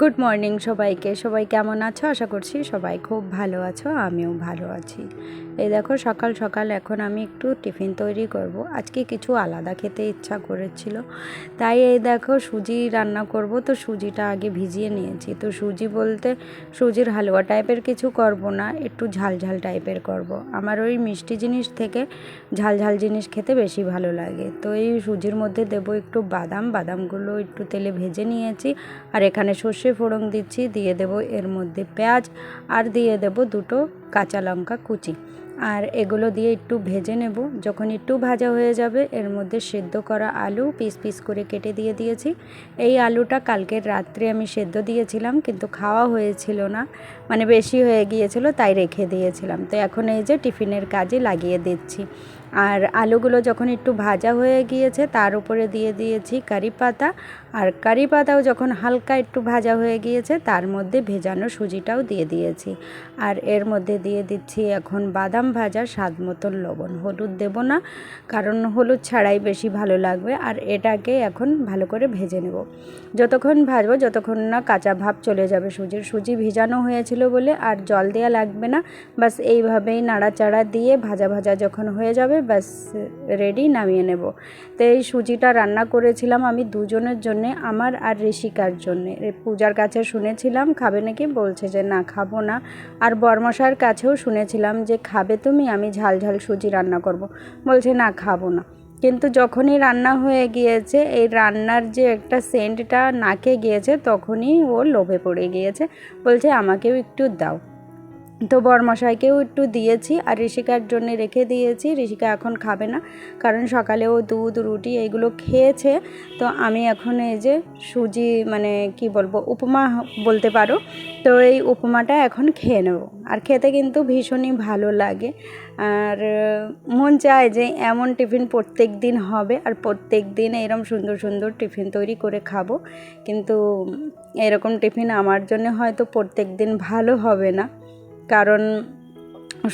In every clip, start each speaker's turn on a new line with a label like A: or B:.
A: Good morning সবাইকে। সবাই কেমন আছো? আশা করছি সবাই খুব ভালো আছো, আমিও ভালো আছি। এই দেখো, সকাল সকাল এখন আমি একটু টিফিন তৈরি করব। আজকে কিছু আলাদা খেতে ইচ্ছা করেছিল। তাই এই দেখো, সুজি রান্না করব। তো সুজিটা আগে ভিজিয়ে নিয়েছি। তো সুজি বলতে সুজির হালুয়া টাইপের কিছু করব না, একটু ঝাল ঝাল টাইপের করব। আমার ওই মিষ্টি জিনিস থেকে ঝাল ঝাল জিনিস খেতে বেশি ভালো লাগে। তো এই সুজির মধ্যে দেবো একটু বাদাম। বাদামগুলো একটু তেলে ভেজে নিয়েছি। আর এখানে সর্ষে ফোড়ন দিচ্ছি, দিয়ে দেব এর মধ্যে পেঁয়াজ আর দিয়ে দেব দুটো কাঁচা লঙ্কা কুচি। আর এগুলো দিয়ে একটু ভেজে নেব। যখন একটু ভাজা হয়ে যাবে, এর মধ্যে সেদ্ধ করা আলু পিস পিস করে কেটে দিয়ে দিয়েছি। এই আলুটা কালকের রাত্রে আমি সেদ্ধ দিয়েছিলাম, কিন্তু খাওয়া হয়েছিল না মানে বেশি হয়ে গিয়েছিল, তাই রেখে দিয়েছিলাম। তো এখন এই যে টিফিনের কাজে লাগিয়ে দিচ্ছি। আর আলুগুলো যখন একটু ভাজা হয়ে গিয়েছে, তার উপরে দিয়ে দিয়েছি কারি পাতা আর কারি পাতাও যখন হালকা একটু ভাজা হয়ে গিয়েছে, তার মধ্যে ভেজানো সুজিটাও দিয়ে দিয়েছি। আর এর মধ্যে দিয়ে দিচ্ছি এখন বাদাম ভাজা স্বাদ মতন লবণ। হলুদ দেব না, কারণ হলুদ ছাড়াই বেশি ভালো লাগবে। আর এটাকে এখন ভালো করে ভেজে নেব। যতক্ষণ ভাজবো, যতক্ষণ না কাঁচা ভাব চলে যাবে সুজির। সুজি ভিজানো হয়েছিল বলে আর জল দেওয়া লাগবে না। বাস এইভাবেই নাড়াচাড়া দিয়ে ভাজা ভাজা যখন হয়ে যাবে, ব্যাস রেডি নামিয়ে নেব। তো এই সুজিটা রান্না করেছিলাম আমি দুজনের জন্যে। আমার আর ঋষিকার জন্যে। পূজার কাছে শুনেছিলাম, খাবে নাকি? বলছে যে, না, খাব না। আর বর্মশার কাছেও শুনেছিলাম যে, খাবে তুমি? আমি ঝাল ঝাল সুজি রান্না করব। বলছে, না, খাব না। কিন্তু যখনই রান্না হয়ে গিয়েছে, এই রান্নার যে একটা সেন্টটা নাকে গিয়েছে, তখনই ও লোভে পড়ে গিয়েছে। বলছে, আমাকেও একটু দাও। তো বরমশাইকেও একটু দিয়েছি আর ঋষিকার জন্য রেখে দিয়েছি। ঋষিকা এখন খাবে না, কারণ সকালে ও দুধ, রুটি এইগুলো খেয়েছে। তো আমি এখন এই যে সুজি মানে কি বলব, উপমা বলতে পারো। তো এই উপমাটা এখন খেয়ে নেব। আর খেতে কিন্তু ভীষণই ভালো লাগে। আর মন চায় যে এমন টিফিন প্রত্যেক দিন হবে আর প্রত্যেক দিন এরম সুন্দর সুন্দর টিফিন তৈরি করে খাব। কিন্তু এরকম টিফিন আমার জন্য হয়তো প্রত্যেক দিন ভালো হবে না। কারণ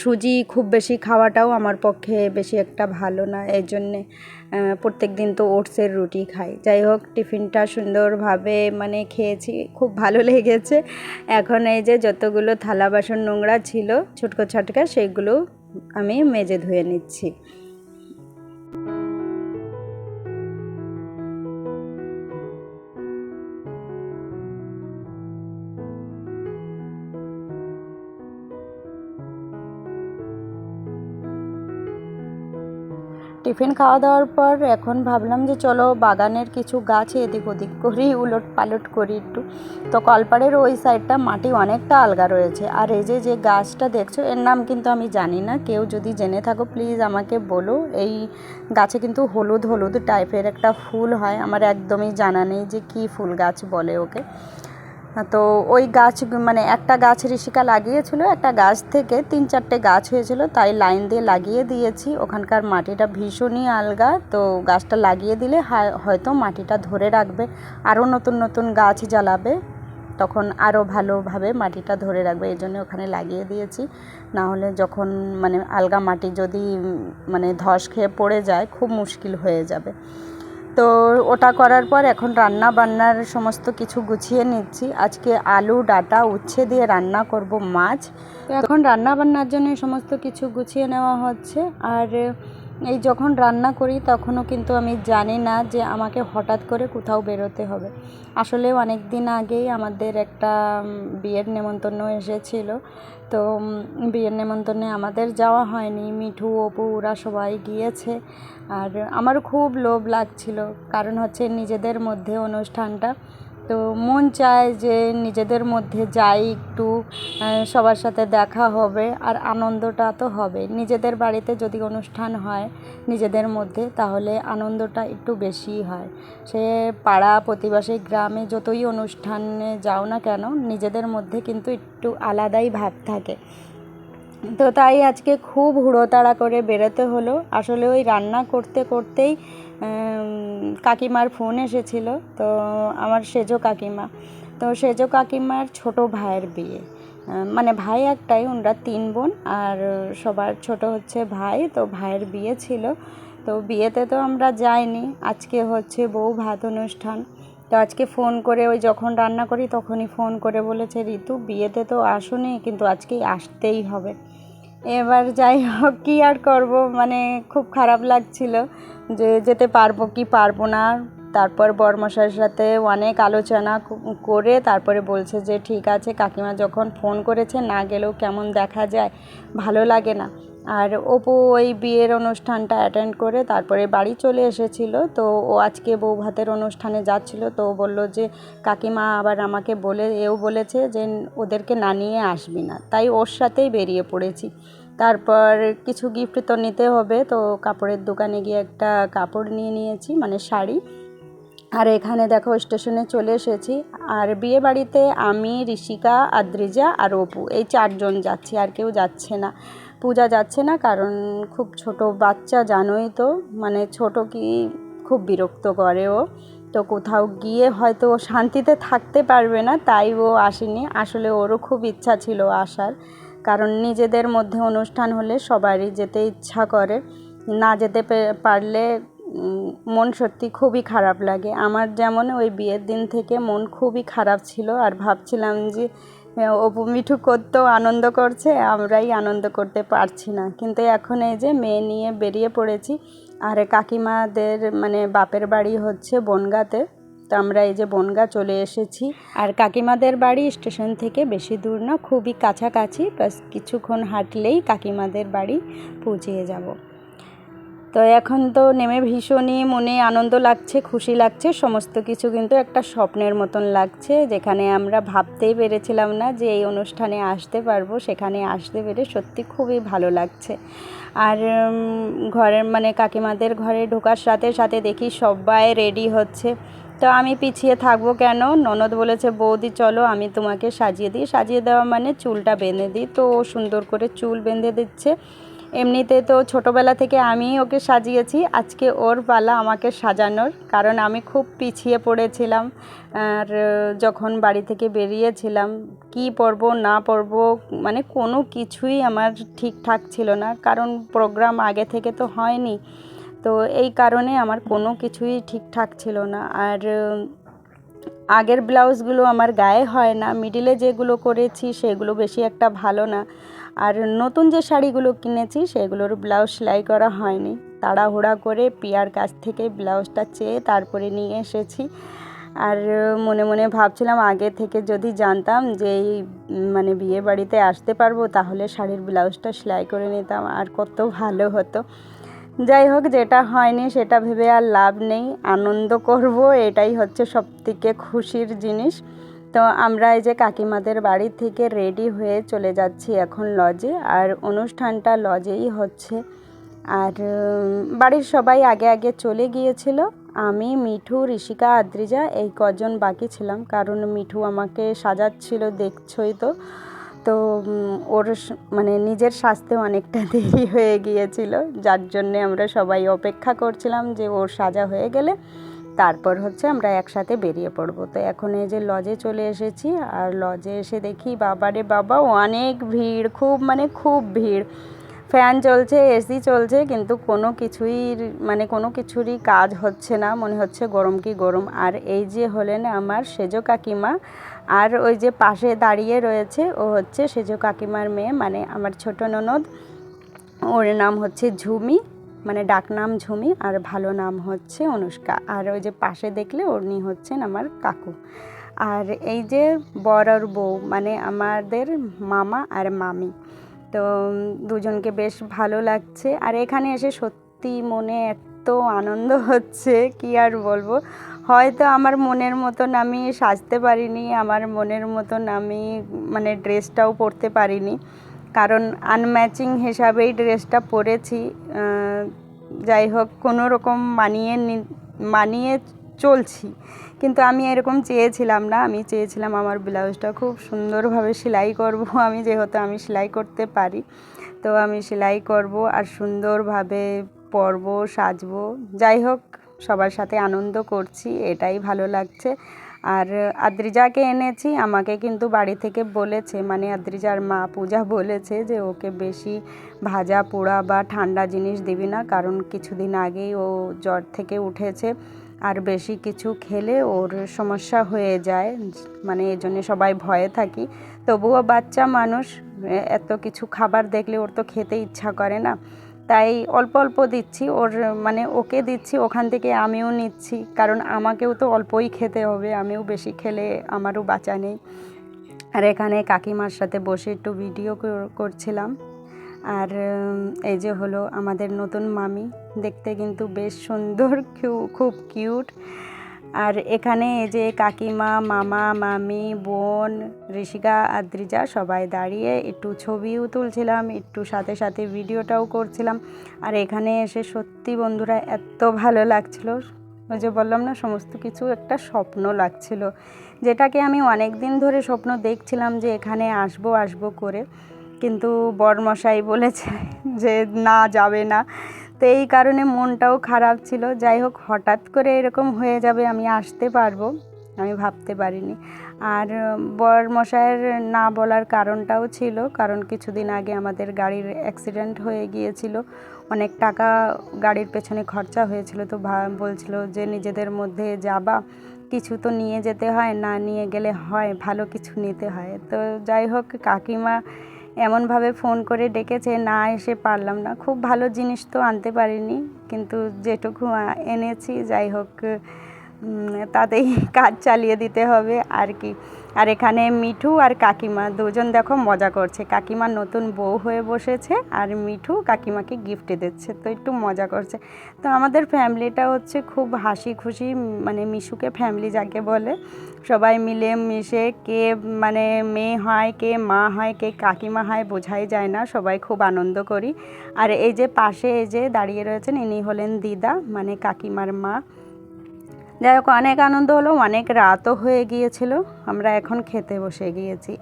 A: সুজি খুব বেশি খাওয়াটাও আমার পক্ষে বেশি একটা ভালো না। এই জন্যে প্রত্যেক দিন তো ওটসের রুটি খাই। যাই হোক, টিফিনটা সুন্দরভাবে মানে খেয়েছি, খুব ভালো লেগেছে। এখন এই যে যতগুলো থালা বাসন নোংরা ছিল ছোটকো ছাটকা সেইগুলো আমি মেজে ধুয়ে নিচ্ছি। টিফিন খাওয়া দাওয়ার পর এখন ভাবলাম যে চলো বাগানের কিছু গাছ এদিক ওদিক করি উলট পালট করি একটু। তো কলপাড়ের ওই সাইডটা মাটি অনেকটা আলগা রয়েছে। আর এই যে যে গাছটা দেখছ, এর নাম কিন্তু আমি জানি না। কেউ যদি জেনে থাকো প্লিজ আমাকে বলো। এই গাছে কিন্তু হলুদ হলুদ টাইপের একটা ফুল হয়। আমার একদমই জানা নেই যে কী ফুল গাছ বলে ওকে। তো ওই গাছ মানে একটা গাছ ঋষিকা লাগিয়েছিল, একটা গাছ থেকে তিন চারটে গাছ হয়েছিল, তাই লাইন দিয়ে লাগিয়ে দিয়েছি। ওখানকার মাটিটা ভীষণই আলগা, তো গাছটা লাগিয়ে দিলে হয়তো মাটিটা ধরে রাখবে, আরও নতুন নতুন গাছ জ্বালাবে, তখন আরও ভালোভাবে মাটিটা ধরে রাখবে, এই জন্য ওখানে লাগিয়ে দিয়েছি। না হলে যখন মানে আলগা মাটি যদি মানে ধস খেয়ে পড়ে যায়, খুব মুশকিল হয়ে যাবে। তো ওটা করার পর এখন রান্না বান্নার সমস্ত কিছু গুছিয়ে নিচ্ছি। আজকে আলু, ডাটা, উচ্ছে দিয়ে রান্না করব মাছ। এখন রান্না বান্নার জন্য সমস্ত কিছু গুছিয়ে নেওয়া হচ্ছে। আর এই যখন রান্না করি, তখনও কিন্তু আমি জানি না যে আমাকে হঠাৎ করে কোথাও বেরোতে হবে। আসলে অনেক দিন আগেই আমাদের একটা বিয়ের নেমন্তন্ন এসেছিল। তো বিয়ের নেমন্তন্নে আমাদের যাওয়া হয়নি। মিঠু, অপু, ওরা সবাই গিয়েছে। আর আমার খুব লোভ লাগছিল। কারণ হচ্ছে নিজেদের মধ্যে অনুষ্ঠানটা তো মন চায় যে নিজেদের মধ্যে যাই একটু সবার সাথে দেখা হবে আর আনন্দটা তো হবে। নিজেদের বাড়িতে যদি অনুষ্ঠান হয় নিজেদের মধ্যে, তাহলে আনন্দটা একটু বেশি হয়। সে পাড়া প্রতিবাসী গ্রামে যতই অনুষ্ঠানে যাও না কেন, নিজেদের মধ্যে কিন্তু একটু আলাদাই ভাব থাকে। তো তাই আজকে খুব হুড়োতাড়া করে বেরোতে হলো। আসলে ওই রান্না করতে করতেই কাকিমার ফোন এসেছিল, তো আমার সেজো কাকিমা। তো সেজো কাকিমার ছোট ভাইয়ের বিয়ে। মানে ভাই একটাই, ওনরা তিন বোন, আর সবার ছোট হচ্ছে ভাই, তো ভাইয়ের বিয়ে ছিল। তো বিয়েতে তো আমরা যাইনি, আজকে হচ্ছে বউ ভাত অনুষ্ঠান। তো আজকে ফোন করে, ওই যখন রান্না করি তখনই ফোন করে বলেছে, ঋতু, বিয়েতে তো আসুনি, কিন্তু আজকেই আসতেই হবে। এবার যাই হোক, কী আর করব? মানে খুব খারাপ লাগছিল যে যেতে পারব কি পারব না। তারপর বরমশাইয়ের সাথে অনেক আলোচনা করে তারপরে বলছে যে, ঠিক আছে, কাকিমা যখন ফোন করেছে, না গেলেও কেমন দেখা যায়, ভালো লাগে না। আর অপু ওই বিয়ের অনুষ্ঠানটা অ্যাটেন্ড করে তারপরে বাড়ি চলে এসেছিল। তো ও আজকে বউ ভাতের অনুষ্ঠানে যাচ্ছিল। তো ও বলল যে, কাকিমা আবার আমাকে বলে, এও বলেছে যে, ওদেরকে না নিয়ে আসবি না। তাই ওর সাথেই বেরিয়ে পড়েছি। তারপর কিছু গিফট তো নিতে হবে। তো কাপড়ের দোকানে গিয়ে একটা কাপড় নিয়ে নিয়েছি মানে শাড়ি। আর এখানে দেখো, স্টেশনে চলে এসেছি। আর বিয়ে বাড়িতে আমি, ঋষিকা, আদ্রিজা আর অপু, এই চারজন যাচ্ছি। আর কেউ যাচ্ছে না। পূজা যাচ্ছে না, কারণ খুব ছোট বাচ্চা জানোই তো মানে ছোট কি খুব বিরক্ত করে ও। তো কোথাও গিয়ে হয়তো ও শান্তিতে থাকতে পারবে না, তাই ও আসেনি। আসলে ওরও খুব ইচ্ছা ছিল আসার, কারণ নিজেদের মধ্যে অনুষ্ঠান হলে সবারই যেতে ইচ্ছা করে। না যেতে পারলে মন সত্যি খুবই খারাপ লাগে। আমার যেমন ওই বিয়ের দিন থেকে মন খুবই খারাপ ছিল, আর ভাবছিলাম যে অপু মিঠু করতেও আনন্দ করছে, আমরাই আনন্দ করতে পারছি না। কিন্তু এখন এই যে মেয়ে নিয়ে বেরিয়ে পড়েছি, আর কাকিমাদের মানে বাপের বাড়ি হচ্ছে বনগাঁতে, তো আমরা এই যে বনগা চলে এসেছি। আর কাকিমাদের বাড়ি স্টেশন থেকে বেশি দূর না, খুবই কাছাকাছি, বাস কিছুক্ষণ হাঁটলেই কাকিমাদের বাড়ি পৌঁছিয়ে যাব। তো এখন তো নেমে ভীষণই মনে আনন্দ লাগছে, খুশি লাগছে, সমস্ত কিছু কিন্তু একটা স্বপ্নের মতন লাগছে, যেখানে আমরা ভাবতেই পেরেছিলাম না যে এই অনুষ্ঠানে আসতে পারব, সেখানে আসতে পেরে সত্যি খুবই ভালো লাগছে। আর ঘরের মানে কাকিমাদের ঘরে ঢোকার সাথে সাথে দেখি সবাই রেডি হচ্ছে। তো আমি পিছিয়ে থাকব কেন? ননদ বলেছে, বৌদি, চলো, আমি তোমাকে সাজিয়ে দিই। সাজিয়ে দেওয়া মানে চুলটা বেঁধে দিই। তো সুন্দর করে চুল বেঁধে দিচ্ছে। এমনিতে তো ছোটোবেলা থেকে আমিই ওকে সাজিয়েছি, আজকে ওর পালা আমাকে সাজানোর, কারণ আমি খুব পিছিয়ে পড়েছিলাম। আর যখন বাড়ি থেকে বেরিয়েছিলাম, কি পরব, না পরব মানে কোনো কিছুই আমার ঠিকঠাক ছিল না, কারণ প্রোগ্রাম আগে থেকে তো হয়নি। তো এই কারণে আমার কোনো কিছুই ঠিকঠাক ছিল না। আর আগের ব্লাউজগুলো আমার গায়ে হয় না, মিডিলে যেগুলো করেছি সেগুলো বেশি একটা ভালো না। আর নতুন যে শাড়িগুলো কিনেছি সেগুলোর ব্লাউজ সেলাই করা হয়নি। তাড়াহুড়া করে পিয়ার কাছ থেকে ব্লাউজটা চেয়ে তারপরে নিয়ে এসেছি। আর মনে মনে ভাবছিলাম আগে থেকে যদি জানতাম যে এই মানে বিয়ে বাড়িতে আসতে পারব তাহলে শাড়ির ব্লাউজটা সেলাই করে নিতাম, আর কত ভালো হতো। যাই হোক, যেটা হয়নি সেটা ভেবে আর লাভ নেই। আনন্দ করব, এটাই হচ্ছে সবথেকে খুশির জিনিস। তো আমরা এই যে কাকিমাদের বাড়ি থেকে রেডি হয়ে চলে যাচ্ছি এখন লজে, আর অনুষ্ঠানটা লজেই হচ্ছে। আর বাড়ির সবাই আগে আগে চলে গিয়েছিল। আমি, মিঠু, ঋষিকা, আদ্রিজা, এই কজন বাকি ছিলাম, কারণ মিঠু আমাকে সাজাচ্ছিল দেখছই তো। তো ওর মানে নিজের স্বাস্থ্যে অনেকটা দেরি হয়ে গিয়েছিল। যার জন্যে আমরা সবাই অপেক্ষা করছিলাম যে ওর সাজা হয়ে গেলে তারপর হচ্ছে আমরা একসাথে বেরিয়ে পড়ব। তো এখন এই যে লজে চলে এসেছি আর লজে এসে দেখি বাবারে বাবা, অনেক ভিড়, খুব মানে খুব ভিড়। ফ্যান চলছে, এসি চলছে, কিন্তু কোনো কিছুই মানে কোনো কিছুরই কাজ হচ্ছে না। মনে হচ্ছে গরম কি গরম। আর এই যে হলেন আমার সেজো কাকিমা, আর ওই যে পাশে দাঁড়িয়ে রয়েছে, ও হচ্ছে সেজো কাকিমার মেয়ে মানে আমার ছোট ননদ। ওর নাম হচ্ছে ঝুমি মানে ডাকনাম ঝুমি, আর ভালো নাম হচ্ছে অনুষ্কা। আর ওই যে পাশে দেখলে উনি হচ্ছেন আমার কাকু। আর এই যে বর আর বউ মানে আমাদের মামা আর মামি। তো দুজনকে বেশ ভালো লাগছে। আর এখানে এসে সত্যি মনে এত আনন্দ হচ্ছে, কি আর বলব? হয়তো আমার মনের মতন আমি সাজতে পারিনি, আমার মনের মতন আমি মানে ড্রেসটাও পরতে পারিনি। কারণ আনম্যাচিং হিসাবেই ড্রেসটা পরেছি যাই হোক কোনো রকম মানিয়ে মানিয়ে চলছি। কিন্তু আমি এরকম চেয়েছিলাম না, আমি চেয়েছিলাম আমার ব্লাউজটা খুব সুন্দরভাবে সেলাই করব, আমি যেহেতু আমি সেলাই করতে পারি। তো আমি সেলাই করব আর সুন্দরভাবে পরব, সাজবো। যাই হোক, সবার সাথে আনন্দ করছি, এটাই ভালো লাগছে। আর আদ্রিজাকে এনেছি, আমাকে কিন্তু বাড়ি থেকে বলেছে মানে আদ্রিজার মা পূজা বলেছে যে ওকে বেশি ভাজা, পোড়া বা ঠান্ডা জিনিস দিবি না, কারণ কিছুদিন আগেই ও জ্বর থেকে উঠেছে। আর বেশি কিছু খেলে ওর সমস্যা হয়ে যায় মানে এই জন্য সবাই ভয়ে থাকি। তবুও বাচ্চা মানুষ এত কিছু খাবার দেখলে ওর তো খেতে ইচ্ছা করে না। তাই অল্প অল্প দিচ্ছি, ওর মানে ওকে দিচ্ছি, ওখান থেকে আমিও নিচ্ছি, কারণ আমাকেও তো অল্পই খেতে হবে, আমিও বেশি খেলে আমারও বাঁচা নেই। আর এখানে কাকিমার সাথে বসে একটু ভিডিও করছিলাম। আর এই যে হলো আমাদের নতুন মামি, দেখতে কিন্তু বেশ সুন্দর খুব কিউট। আর এখানে এই যে কাকিমা, মামা, মামি, বোন, ঋষিকা, আদ্রিজা সবাই দাঁড়িয়ে একটু ছবিও তুলছিলাম, একটু সাথে সাথে ভিডিওটাও করছিলাম। আর এখানে এসে সত্যি বন্ধুরা এত ভালো লাগছিল। ওই যে বললাম না, সমস্ত কিছু একটা স্বপ্ন লাগছিল। যেটাকে আমি অনেক দিন ধরে স্বপ্ন দেখছিলাম যে এখানে আসব আসব করে। কিন্তু বরমশাই বলেছে যে না, যাবে না। তো এই কারণে মনটাও খারাপ ছিল। যাই হোক, হঠাৎ করে এরকম হয়ে যাবে, আমি আসতে পারব। আমি ভাবতে পারিনি। আর বর মশাইয়ের না বলার কারণটাও ছিল, কারণ কিছুদিন আগে আমাদের গাড়ির অ্যাক্সিডেন্ট হয়ে গিয়েছিল। অনেক টাকা গাড়ির পেছনে খরচা হয়েছিল। তো বলছিল যে নিজেদের মধ্যে যাবা, কিছু তো নিয়ে যেতে হয়, না নিয়ে গেলে হয়, ভালো কিছু নিতে হয়। তো যাই হোক, কাকিমা এমনভাবে ফোন করে ডেকেছে, না এসে পারলাম না। খুব ভালো জিনিস তো আনতে পারিনি, কিন্তু যেটুকু এনেছি, যাই হোক তাতেই কাজ চালিয়ে দিতে হবে। আর কি, আর এখানে মিঠু আর কাকিমা দুজন দেখো মজা করছে। কাকিমা নতুন বউ হয়ে বসেছে আর মিঠু কাকিমাকে গিফট দিচ্ছে, তো একটু মজা করছে। তো আমাদের ফ্যামিলিটা হচ্ছে খুব হাসি খুশি মানে মিশুকে ফ্যামিলি যাকে বলে, সবাই মিলে মিশে কে মানে মেয়ে হয়, কে মা হয়, কে কাকিমা হয় বোঝাই যায় না, সবাই খুব আনন্দ করি। আর এই যে পাশে এই যে দাঁড়িয়ে রয়েছেন, ইনি হলেন দিদা মানে কাকিমার মা। যাই হোক, অনেক আনন্দ হলো, অনেক রাতও হয়ে গিয়েছিল, আমরা এখন খেতে বসে গিয়েছি।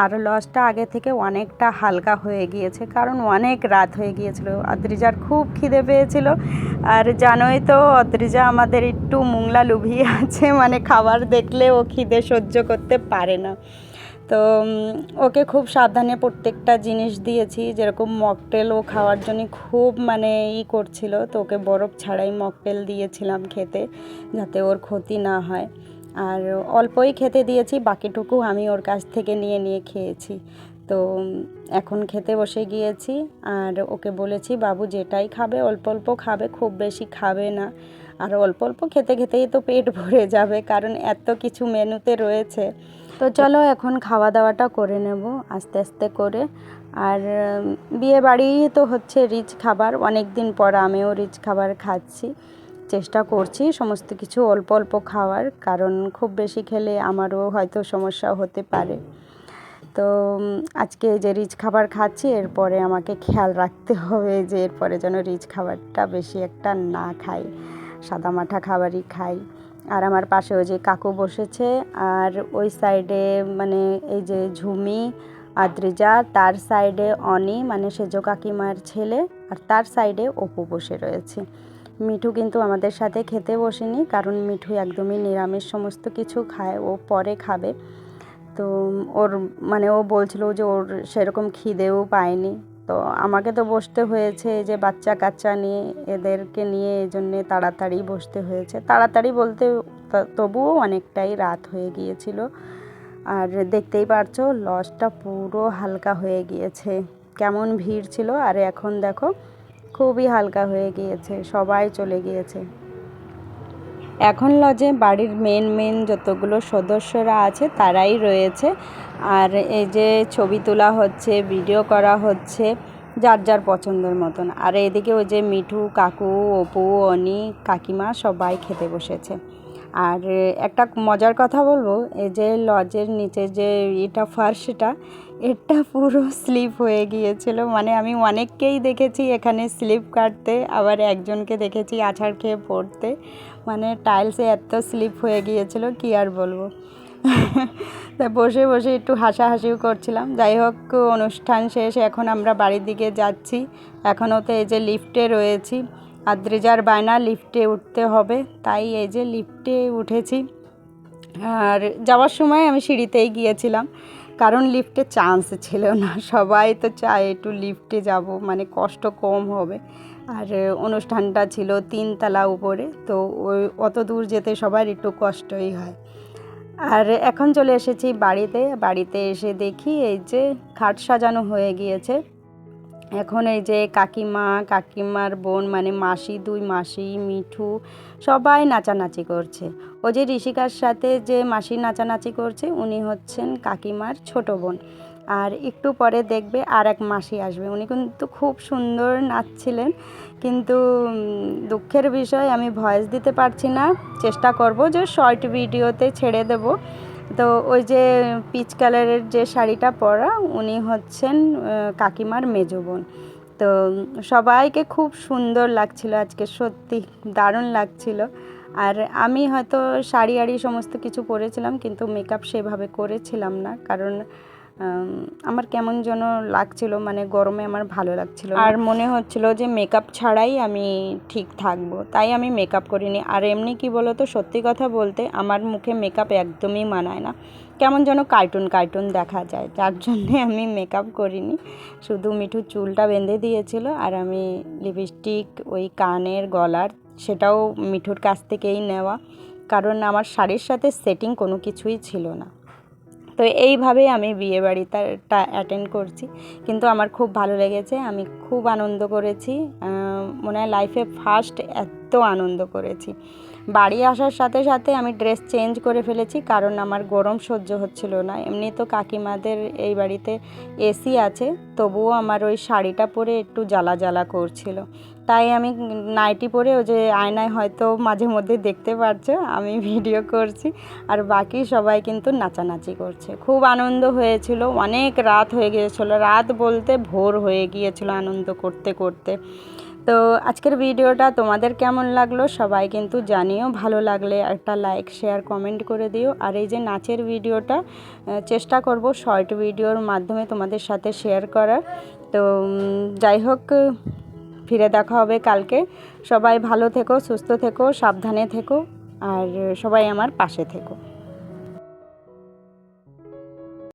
A: আর লসটা আগে থেকে অনেকটা হালকা হয়ে গিয়েছে, কারণ অনেক রাত হয়ে গিয়েছিল। অদ্রিজার খুব খিদে পেয়েছিল, আর জানোই তো, অদ্রিজা আমাদের একটু মুংলা লুভিয়ে আছে মানে খাবার দেখলে ও খিদে সহ্য করতে পারে না। তো ওকে খুব সাবধানে প্রত্যেকটা জিনিস দিয়েছি, যেরকম মকটেল ও খাওয়ার জন্য খুব মানে ই করছিল। তো ওকে বরফ ছাড়াই মকটেল দিয়েছিলাম খেতে, যাতে ওর ক্ষতি না হয়। আর অল্পই খেতে দিয়েছি, বাকিটুকু আমি ওর কাছ থেকে নিয়ে নিয়ে খেয়েছি। তো এখন খেতে বসে গিয়েছি। আর ওকে বলেছি, বাবু, যেটাই খাবে, অল্প অল্প খাবে, খুব বেশি খাবে না। আর অল্প অল্প খেতে, খেতেই তো পেট ভরে যাবে, কারণ এত কিছু মেনুতে রয়েছে। তো চলো এখন খাওয়া দাওয়াটা করে নেব আস্তে আস্তে করে। আর বিয়ে বাড়ি তো হচ্ছে রিচ খাবার। অনেক দিন পর আমিও রিচ খাবার খাচ্ছি। চেষ্টা করছি সমস্ত কিছু অল্প অল্প খাওয়ার, কারণ খুব বেশি খেলে আমারও হয়তো সমস্যা হতে পারে। তো আজকে যে রিচ খাবার খাচ্ছি, এরপরে আমাকে খেয়াল রাখতে হবে যে এরপরে যেন রিচ খাবারটা বেশি একটা না খাই। সাদা মাঠা খাবারই খাই। আর আমার পাশে ওই যে কাকু বসেছে, আর ওই সাইডে মানে এই যে ঝুমি, আদ্রিজা, তার সাইডে অনি মানে সেজো কাকিমার ছেলে, আর তার সাইডে অপু বসে রয়েছে। মিঠু কিন্তু আমাদের সাথে খেতে বসেনি, কারণ মিঠু একদমই নিরামিষ সমস্ত কিছু খায়, ও পরে খাবে। তো ওর মানে ও বলছিল যে ওর সেরকম খিদেও পায়নি। তো আমাকে তো বসতে হয়েছে এই যে বাচ্চা কাচ্চা নিয়ে, এদেরকে নিয়ে এই জন্যে তাড়াতাড়ি বসতে হয়েছে। তাড়াতাড়ি বলতে তবুও অনেকটাই রাত হয়ে গিয়েছিল। আর দেখতেই পারছ লসটা পুরো হালকা হয়ে গিয়েছে। কেমন ভিড় ছিল, আর এখন দেখো, খুবই হালকা হয়ে গিয়েছে, সবাই চলে গিয়েছে। এখন লজে বাড়ির মেন মেন যতগুলো সদস্যরা আছে তারাই রয়েছে। আর এই যে ছবি তোলা হচ্ছে ভিডিও করা হচ্ছে, যার যার পছন্দের মতন। আর এদিকে ওই যে মিঠু, কাকু, অপু, অনি, কাকিমা সবাই খেতে বসেছে। আর একটা মজার কথা বলব, এই যে লজের নিচে যে এটা ফার্স্টটা এটা পুরো স্লিপ হয়ে গিয়েছিল। মানে আমি অনেককেই দেখেছি এখানে স্লিপ কাটতে, আবার একজনকে দেখেছি আছাড় খেয়ে পড়তে। মানে টাইলসে এত স্লিপ হয়ে গিয়েছিল, কি আর বলব? তা বসে বসে একটু হাসাহাসিও করছিলাম। যাই হোক, অনুষ্ঠান শেষ, এখন আমরা বাড়ির দিকে যাচ্ছি। এখনও তো এই যে লিফটে রয়েছি। আদ্রিজার বায়না, লিফটে উঠতে হবে। তাই এই যে লিফটে উঠেছি। আর যাওয়ার সময় আমি সিঁড়িতেই গিয়েছিলাম। কারণ লিফটে চান্স ছিল না। সবাই তো চায় একটু লিফটে যাব মানে কষ্ট কম হবে। আর অনুষ্ঠানটা ছিল তিনতলা উপরে, তো ওই, অত দূর যেতে সবার একটু কষ্টই হয়। আর এখন চলে এসেছি বাড়িতে বাড়িতে এসে দেখি এই যে খাট সাজানো হয়ে গিয়েছে। এখন এই যে কাকিমা, কাকিমার বোন মানে মাসি, দুই মাসি, মিঠু, সবাই নাচানাচি করছে। ও যে ঋষিকার সাথে যে মাসি নাচানাচি করছে, উনি হচ্ছেন কাকিমার ছোট বোন। আর একটু পরে দেখবে আর এক মাসি আসবে। উনি কিন্তু খুব সুন্দর নাচছিলেন, কিন্তু দুঃখের বিষয় আমি ভয়েস দিতে পারছি না। চেষ্টা করব যে শর্ট ভিডিওতে ছেড়ে দেব। তো ওই যে পিচ কালারের যে শাড়িটা পরা, উনি হচ্ছেন কাকিমার মেজো বোন। তো, সবাইকে খুব সুন্দর লাগছিল আজকে, সত্যি দারুণ লাগছিল। আর আমি হয়তো শাড়ি আড়ি সমস্ত কিছু পরেছিলাম, কিন্তু মেকআপ সেভাবে করেছিলাম না। কারণ আমার কেমন যেন লাগছিল মানে গরমে আমার ভালো লাগছিল। আর মনে হচ্ছিল যে মেকআপ ছাড়াই আমি ঠিক থাকব। তাই আমি মেকআপ করিনি। আর এমনি কি বলো তো সত্যি কথা বলতে আমার মুখে মেকআপ একদমই মানায় না। কেমন যেন কার্টুন কার্টুন দেখা যায়। যার জন্যে আমি মেকআপ করিনি। শুধু মিঠু চুলটা বেঁধে দিয়েছিল আর আমি লিপস্টিক ওই কানের গলার, সেটাও মিঠুর কাছ থেকেই নেওয়া। কারণ আমার শাড়ির সাথে সেটিং কোনো কিছুই ছিল না। তো এইভাবেই আমি বিয়ে বাড়িটা অ্যাটেন্ড করছি। কিন্তু আমার খুব ভালো লেগেছে, আমি খুব আনন্দ করেছি। মনে হয় লাইফে ফার্স্ট এত আনন্দ করেছি। বাড়ি আসার সাথে সাথে আমি ড্রেস চেঞ্জ করে ফেলেছি, কারণ আমার গরম সহ্য হচ্ছিল না। এমনি তো কাকিমাদের এই বাড়িতে এসি আছে, তবুও আমার ওই শাড়িটা পরে একটু জ্বালা জ্বালা করছিল। তাই আমি নাইটি পরে ওই যে আয়নায় হয়তো মাঝে মধ্যে দেখতে পারছ, আমি ভিডিও করছি। আর বাকি সবাই কিন্তু নাচানাচি করছে। খুব আনন্দ হয়েছিল, অনেক রাত হয়ে গিয়েছিল। রাত বলতে ভোর হয়ে গিয়েছিল আনন্দ করতে করতে। তো আজকের ভিডিওটা তোমাদের কেমন লাগল সবাই কিন্তু জানিও। ভালো লাগলে একটা লাইক শেয়ার কমেন্ট করে দিও। আর এই যে নাচের ভিডিওটা চেষ্টা করব শর্ট ভিডিওর মাধ্যমে তোমাদের সাথে শেয়ার করার। তো যাই হোক ফিরে দেখা হবে কালকে। সবাই ভালো থেকো, সুস্থ থেকো, সাবধানে থেকো, আর সবাই আমার পাশে থেকো।